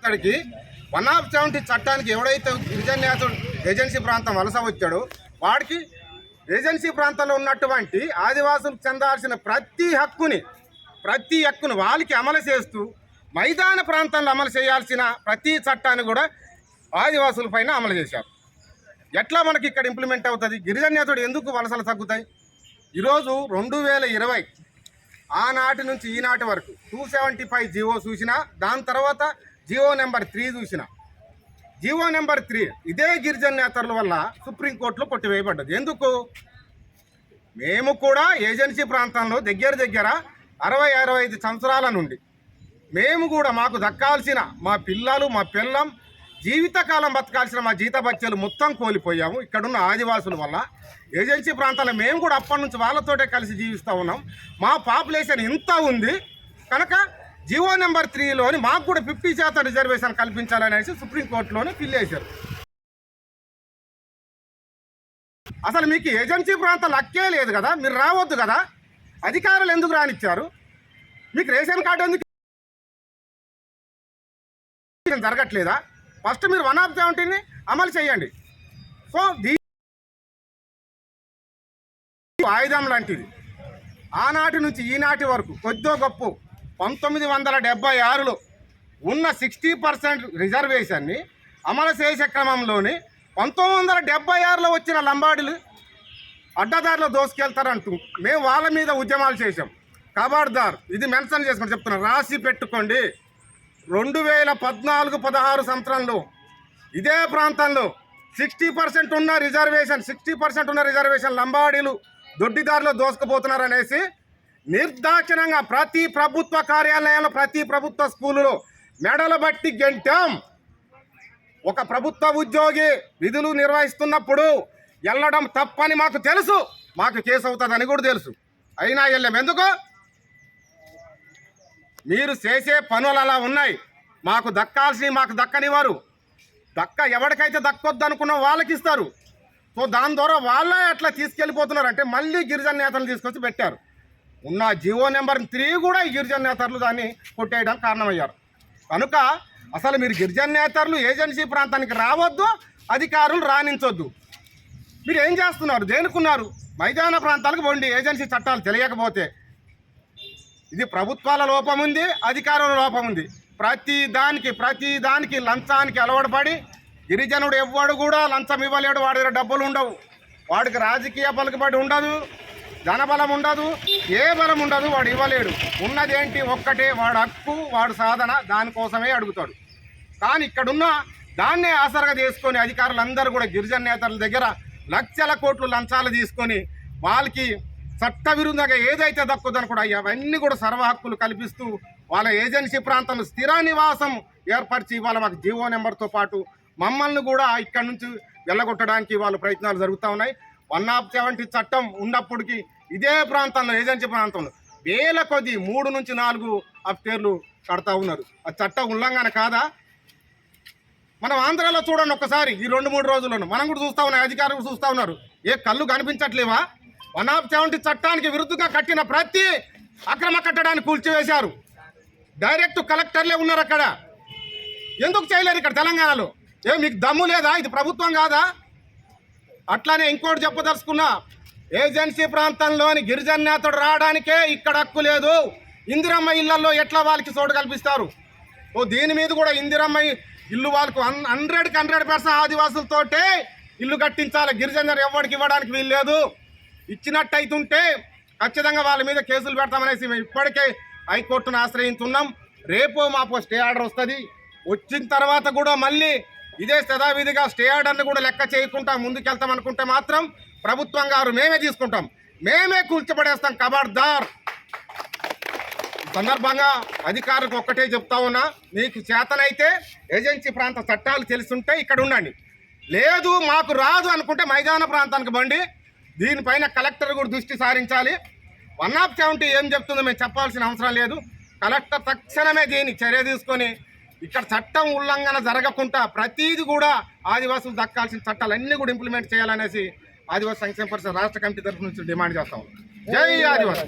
అతడికి one of seventy చట్టానికి ఎవడైతే గిరిజన ఏజెన్సీ ప్రాంతం వలస వచ్చాడో వాడికి ఏజెన్సీ ప్రాంతంలో ఉన్నటువంటి ఆదివాసులు చెందాల్సిన ప్రతి హక్కుని ప్రతి హక్కును వాళ్ళకి అమలు చేస్తూ మైదాన ప్రాంతంలో అమలు చేయాల్సిన ప్రతి చట్టాన్ని కూడా ఆదివాసుల పైన అమలు చేశారు. ఎట్లా మనకి ఇక్కడ ఇంప్లిమెంట్ అవుతుంది? గిరిజన నేతడు ఎందుకు వలసలు తగ్గుతాయి? ఈరోజు రెండు వేల ఇరవై ఆనాటి నుంచి ఈనాటి వరకు టూ సెవెంటీ ఫైవ్ జీవో చూసినా దాని తర్వాత జీవో నెంబర్ త్రీ చూసిన. జీవో నెంబర్ త్రీ ఇదే గిరిజన నేతల వల్ల సుప్రీంకోర్టులో కొట్టివేయబడ్డది. ఎందుకు? మేము కూడా ఏజెన్సీ ప్రాంతంలో దగ్గర దగ్గర అరవై అరవై ఐదు సంవత్సరాల నుండి మేము కూడా మాకు దక్కాల్సిన మా పిల్లలు మా పిల్లం జీవితకాలం బతకాల్సిన మా జీత బత్యలు మొత్తం కోల్పోయాము. ఇక్కడున్న ఆదివాసుల వల్ల ఏజెన్సీ ప్రాంతాల్లో మేము కూడా అప్పటి నుంచి వాళ్ళతోటే కలిసి జీవిస్తూ ఉన్నాం. మా పాపులేషన్ ఇంత ఉంది. కనుక జీవో నెంబర్ త్రీలోని మాకు కూడా ఫిఫ్టీ శాతం రిజర్వేషన్ కల్పించాలనేసి సుప్రీంకోర్టులోనే ఫిల్ చేశారు. అసలు మీకు ఏజెన్సీ ప్రాంతాలు అక్కే లేదు కదా మీరు రావద్దు కదా అధికారులు ఎందుకు రానిచ్చారు? మీకు రేషన్ కార్డు ఎందుకు జరగట్లేదా? ఫస్ట్ మీరు వన్ ఆఫ్ సెవెంటీని అమలు చేయండి. సో దీ ఆయుధం లాంటిది. ఆనాటి నుంచి ఈనాటి వరకు కొద్దో గొప్ప పంతొమ్మిది వందల డెబ్బై ఆరులో ఉన్న సిక్స్టీ పర్సెంట్ రిజర్వేషన్ని అమలు చేసే క్రమంలోని పంతొమ్మిది వందల డెబ్బై ఆరులో వచ్చిన లంబాడీలు అడ్డదారిలో దోసుకెళ్తారంటూ మేము వాళ్ళ మీద ఉద్యమాలు చేశాం. కబార్దార్ ఇది మెన్షన్ చేసుకుని చెప్తున్నాను రాసి పెట్టుకోండి. రెండు వేల పద్నాలుగు పదహారు సంవత్సరంలో ఇదే ప్రాంతంలో సిక్స్టీ పర్సెంట్ ఉన్న రిజర్వేషన్ సిక్స్టీ పర్సెంట్ ఉన్న రిజర్వేషన్ లంబాడీలు దొడ్డిదారిలో దోసుకుపోతున్నారు అనేసి నిర్దాక్షిణంగా ప్రతి ప్రభుత్వ కార్యాలయంలో ప్రతి ప్రభుత్వ స్కూలులో మెడలు బట్టి గెంటాం. ఒక ప్రభుత్వ ఉద్యోగి విధులు నిర్వహిస్తున్నప్పుడు వెళ్ళడం తప్పని మాకు తెలుసు. మాకు కేసు అవుతుందని కూడా తెలుసు. అయినా వెళ్ళాం ఎందుకు? మీరు చేసే పనులు అలా ఉన్నాయి. మాకు దక్కాల్సినవి మాకు దక్కనివారు దక్క ఎవరికైతే దక్కొద్దు అనుకున్న వాళ్ళకి ఇస్తారు. సో దాని ద్వారా వాళ్ళే అట్లా తీసుకెళ్ళిపోతున్నారు. అంటే మళ్ళీ గిరిజన నేతలు తీసుకొచ్చి పెట్టారు. ఉన్న జియో నెంబర్ త్రీ కూడా ఈ గిరిజన నేతలు దాన్ని కొట్టేయడానికి కారణమయ్యారు. కనుక అసలు మీరు గిరిజన నేతలు ఏజెన్సీ ప్రాంతానికి రావద్దు అధికారులు రాణించొద్దు. మీరు ఏం చేస్తున్నారు? దేనికున్నారు? మైదాన ప్రాంతాలకు పోండి ఏజెన్సీ చట్టాలు తెలియకపోతే. ఇది ప్రభుత్వాల లోపం ఉంది అధికారుల లోపం ఉంది. ప్రతి దానికి ప్రతి దానికి లంచానికి అలవాటుపడి గిరిజనుడు ఎవ్వడు కూడా లంచం ఇవ్వలేడు వాడి దగ్గర డబ్బులు ఉండవు. వాడికి రాజకీయ పలుకుబడి ఉండదు. ధనబలం ఉండదు ఏ బలం ఉండదు వాడు ఇవ్వలేడు. ఉన్నదేంటి ఒక్కటే వాడు హక్కు వాడు సాధన దానికోసమే అడుగుతాడు. కానీ ఇక్కడున్న దాన్నే ఆసరగా తీసుకొని అధికారులందరూ కూడా గిరిజన నేతల దగ్గర లక్షల కోట్లు లంచాలు తీసుకొని వాళ్ళకి చట్టవిరుద్ధంగా ఏదైతే దక్కుదని కూడా అవన్నీ కూడా సర్వ హక్కులు కల్పిస్తూ వాళ్ళ ఏజెన్సీ ప్రాంతంలో స్థిర నివాసం ఏర్పరిచి వాళ్ళ మాకు జీవో నెంబర్తో పాటు మమ్మల్ని కూడా ఇక్కడ నుంచి వెళ్ళగొట్టడానికి వాళ్ళు ప్రయత్నాలు జరుగుతూ ఉన్నాయి. వన్ ఆఫ్ సెవెంటీ చట్టం ఉన్నప్పటికీ ఇదే ప్రాంతంలో ఏజెన్సీ ప్రాంతంలో వేల కొద్ది మూడు నుంచి నాలుగు అఫ్టేర్లు కడతా ఉన్నారు. ఆ చట్టం ఉల్లంఘన కాదా? మనం ఆంధ్రాలో చూడండి ఒక్కసారి ఈ రెండు మూడు రోజులను మనం కూడా చూస్తూ ఉన్నాం అధికారులు చూస్తా ఉన్నారు. ఏ కళ్ళు కనిపించట్లేవా? వన్ ఆఫ్ సెవెంటీ చట్టానికి విరుద్ధంగా కట్టిన ప్రతి అక్రమ కట్టడాన్ని కూల్చివేశారు. డైరెక్ట్ కలెక్టర్లే ఉన్నారు అక్కడ. ఎందుకు చేయలేరు ఇక్కడ తెలంగాణలో? ఏ మీకు దమ్ము లేదా? ఇది ప్రభుత్వం కాదా? అట్లానే ఇంకోటి చెప్పదలుచుకున్నా ఏజెన్సీ ప్రాంతంలోని గిరిజన నేతడు రావడానికే ఇక్కడ హక్కు లేదు. ఇందిరమ్మ ఇళ్ళలో ఎట్లా వాళ్ళకి చోటు కల్పిస్తారు? ఓ దీని మీద కూడా ఇందిరమ్మ ఇల్లు వాళ్ళకు హండ్రెడ్కి హండ్రెడ్ పర్సెంట్ ఆదివాసులతోటే ఇల్లు కట్టించాలి. గిరిజనులు ఎవరికి ఇవ్వడానికి వీలు లేదు. ఇచ్చినట్టు అయితుంటే ఖచ్చితంగా వాళ్ళ మీద కేసులు పెడతామనేసి మేము ఇప్పటికే హైకోర్టును ఆశ్రయించున్నాం. రేపు మాపో స్టే ఆర్డర్ వస్తుంది. వచ్చిన తర్వాత కూడా మళ్ళీ ఇదే యథావిధిగా స్టే ఆర్డర్ని కూడా లెక్క చేయకుండా ముందుకెళ్తాం అనుకుంటే మాత్రం ప్రభుత్వం గారు మేమే తీసుకుంటాం. మేమే కూల్చబడేస్తాం కబార్దార్. సందర్భంగా అధికారులకు ఒక్కటే చెప్తా ఉన్నా మీకు చేతనైతే ఏజెన్సీ ప్రాంత చట్టాలు తెలుసుంటే ఇక్కడ ఉండండి. లేదు మాకు రాదు అనుకుంటే మైదాన ప్రాంతానికి బండి దీనిపైన కలెక్టర్ కూడా దృష్టి సారించాలి. వన్ ఆఫ్ సెవెంటీ ఏం చెప్తుందో మేము చెప్పాల్సిన అవసరం లేదు. కలెక్టర్ తక్షణమే దీన్ని చర్య తీసుకొని ఇక్కడ చట్టం ఉల్లంఘన జరగకుండా ప్రతీది కూడా ఆదివాసులు దక్కాల్సిన చట్టాలన్నీ కూడా ఇంప్లిమెంట్ చేయాలనేసి ఆదివాసీ సంక్షేమ పరిషత్ రాష్ట్ర కమిటీ తరఫు నుంచి డిమాండ్ చేస్తాం జై ఆదివాసీ.